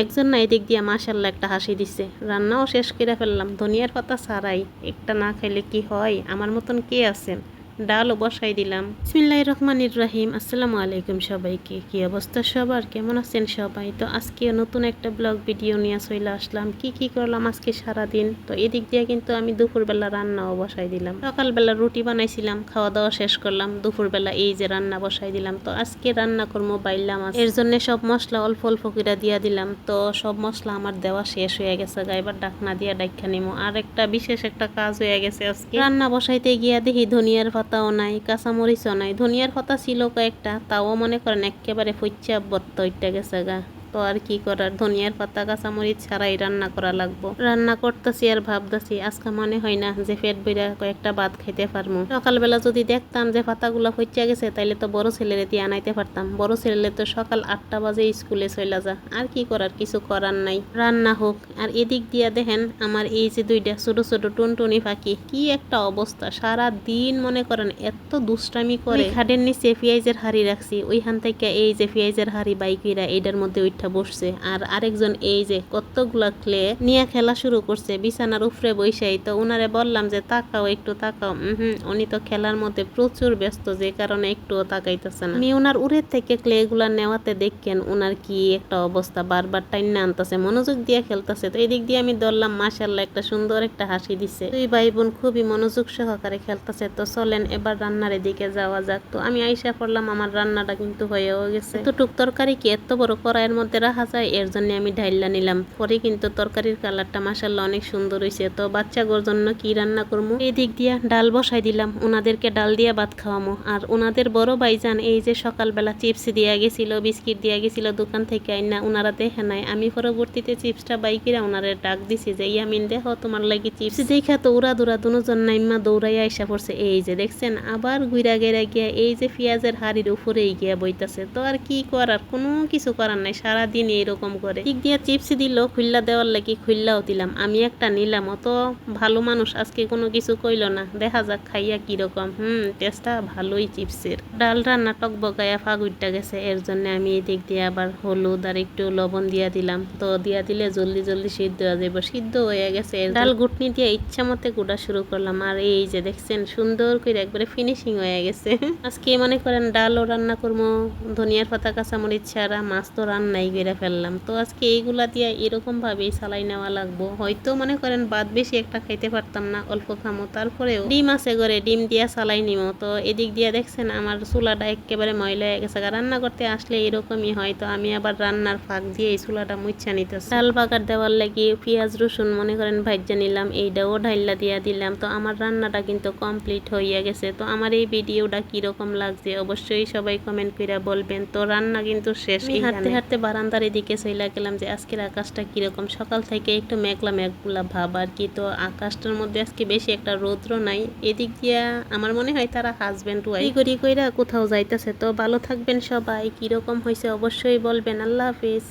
একজন না এদিক দিয়ে মাশাল্লাহ একটা হাসি দিছে। রান্নাও শেষ করে ফেললাম, ধনিয়ার পাতা ছাড়াই। একটা না খাইলে কি হয়? আমার মতন কে আছেন? ডালও বসাই দিলাম। বিসমিল্লাহ রহমানির রাহিম। আসসালামু আলাইকুম সবাইকে। কি অবস্থা সবার? কেমন আছেন সবাই? তো আজকে নতুন একটা ব্লগ ভিডিও নিয়ে চলে আসলাম। কি কি করলাম আজকে সারাদিন? তো এদিক দিয়ে কিন্তু আমি দুপুরবেলা রান্নাও বসাই দিলাম। সকালবেলা রুটি বানাইছিলাম খাওয়া দাওয়া শেষ করলাম। দুপুরবেলা এই যে রান্না বসাই দিলাম। তো আজকে রান্না করব বাইলাম। এর জন্য সব মশলা অল্প অল্প করে দিয়া দিলাম। তো সব মশলা আমার দেওয়া শেষ হয়ে গেছে। গা এবার ডাকনা দিয়া ডাক্কা নিমো। আর একটা বিশেষ একটা কাজ হয়ে গেছে আজকে। রান্না বসাইতে গিয়া দেখি ধনিয়ার পাতাও নাই, কাঁচামরিচও নাই। ধনিয়ার পাতা ছিল কয়েকটা, তাও মনে করেন একেবারে ফুচ্ছা বত্ত ইটা গেছে গা। তো আর কি করার? ধনিয়ার পাতা, কাঁচামরিচ ছাড়াই রান্না করা লাগবো। রান্না করতেছি আর ভাবতেছি, আজকে মনে হয় না যে পেট বইরা কয়েকটা ভাত খাইতে পারব সকালবেলা যদি দেখতাম যে পাতাগুলো ফইচা গেছে, তাইলে তো বড় ছেলেরে দিয়ে আনাইতে পারতাম। বড় ছেলেরে তো সকাল আটটা বাজে স্কুলে চলে যা। আর কি করার? কিছু করার নাই। রান্না হোক। আর এদিক দিয়া দেখেন, আমার এই যে দুইটা ছোট ছোট টুনটুনি পাখি, কি একটা অবস্থা! সারা দিন মনে করেন এত দুষ্টামি করে। খাটের নিচে পেঁয়াজের হাড়ি রাখছি। ওইখান থেকে এই যে পেঁয়াজের হাড়ি বাইকিরা এইটার মধ্যে উঠা বসছে। আর আরেকজন এই যে কতগুলা ক্লে নিয়ে খেলা শুরু করছে, বিছানার উপরে বৈশাই তো উনারে বললাম যে, তাকাও একটু, তাকাও। হুম উনি তো খেলার মধ্যে প্রচুর ব্যস্ত, যে কারণে একটুও তাকাইতেছে না। আমি উনার উড়ের থেকে ক্লে গুলা নেওয়াতে দেখেন উনার কি একটা অবস্থা, বারবার টাইনা আনতেছে, মনোযোগ দিয়ে খেলতেছে। তো এদিক দিয়ে আমি ধরলাম মাশাল্লাহ একটা সুন্দর একটা হাসি দিছে। দুই ভাই বোন খুবই মনোযোগ সহকারে খেলতেছে, তো চলেন এবার রান্নার এদিকে যাওয়া যাক। তো আমি আইসা পড়লাম, আমার রান্নাটা কিন্তু হয়েও গেছে। তো টুক তরকারি কি এত বড় কড়াইয়ের মধ্যে রাখা যায় এর জন্য আমি ঢাইলা নিলাম। পরে কিন্তু তরকারির কালারটা মাসাল্লাহ অনেক সুন্দর হয়েছে তো বাচ্চাগোর জন্য কি রান্না করব এই দিক দিয়া ডাল বসাই দিলাম ওনাদেরকে ডাল দিয়া ভাত খাওয়ামো। আর ওনাদের বড় ভাইজান এই যে সকালবেলা চিপস দিয়া গেছিল, বিস্কিট দিয়া গেছিল দোকান থেকে আইনা ওনারা দেখে নাই। আমি পরবর্তীতে চিপসটা বাইকিরা ওনারে ডাক দিছি যে ইয়ামিন দেখো, তোমার লাগি চিপস। দেখা তো উড়া দুরা দুজন নাইমা দৌড়াইয়া আইসা পড়ছে। এই যে দেখছেন, আবার ঘুরা গেরা গিয়া এই যে পেঁয়াজের হাড়ির উপরেই গিয়া বইতাছে। তো আর কি করার? কোনো কিছু করার নাই। সারাদিন এরকম করে। দিক দিয়া চিপস দিল খুল্লা দেওয়ার লাগি খুল্লাও দিলাম। আমি একটা নিলাম, অত ভালো মানুষ আজকে কোনো কিছু কইল না। দেখা যাক খাইয়া কীরকম। হুম, টেস্টটা ভালোই চিপসের। ডাল রান্না টক বগায়া ফাগুইটা গেছে, এর জন্য আমি এদিক দিয়ে আবার হলুদ আর একটু লবণ দিয়া দিলাম। তো দিয়া দিলে জলদি জলদি সিদ্ধ হয়ে যাবে সিদ্ধ হয়ে গেছে ডাল গুটনি দিয়ে ইচ্ছা মতে গুড়া শুরু করলাম। আর এই যে দেখছেন, সুন্দর করে একবারে ফিনিশিং হয়ে গেছে। আজকে মনে করেন ডালও রান্না করব ধনিয়ার পাতা, কাঁচামরিচ ছাড়া মাছ তো রান্নাই করে ফেললাম। তো আজকে এইগুলা দিয়ে এরকম ভাবেই চালাই নেওয়া লাগবো। হয়তো মনে করেন বাদ বেশি একটা খাইতে পারতাম না অল্প খামো। তারপরেও ডিম আছে করে ডিম দিয়া চালাই নিমো। তো এদিক দিয়ে দেখছেন আমার চুলাটা একেবারে ময়লা হয়ে গেছে। রান্না করতে আসলে এরকমই হয়। তো আমি আবার রান্নার ফাঁক দিয়ে এই চুলাটা মুচ্ছা নিতেছি। ডাল বাগার দেওয়ার লাগি পেঁয়াজ রসুন মনে করেন ভাজ্যা নিলাম এইটাও ঢাইলা দিয়া দিলাম। তো আমার রান্নাটা কিন্তু কমপ্লিট হইয়া গেছে। তো আমার এই ভিডিওটা কীরকম লাগছে অবশ্যই সবাই কমেন্ট করে বলবেন। তো রান্না কিন্তু শেষ হাঁটতে হাঁটতে বারান্দার এদিকে চইলা গেলাম যে আজকের আকাশটা কীরকম? সকাল থেকে একটু মেঘলা মেঘগুলা ভাব আর কি। তো আকাশটার মধ্যে আজকে বেশি একটা রৌদ্র নাই। এদিক দিয়া আমার মনে হয় তারা হাজবেন্ড ওয়াই করি কইরা কোথাও যাইতেছে। তো ভালো থাকবেন সবাই। কীরকম হয়েছে অবশ্যই বলবেন। আল্লাহ হাফিজ।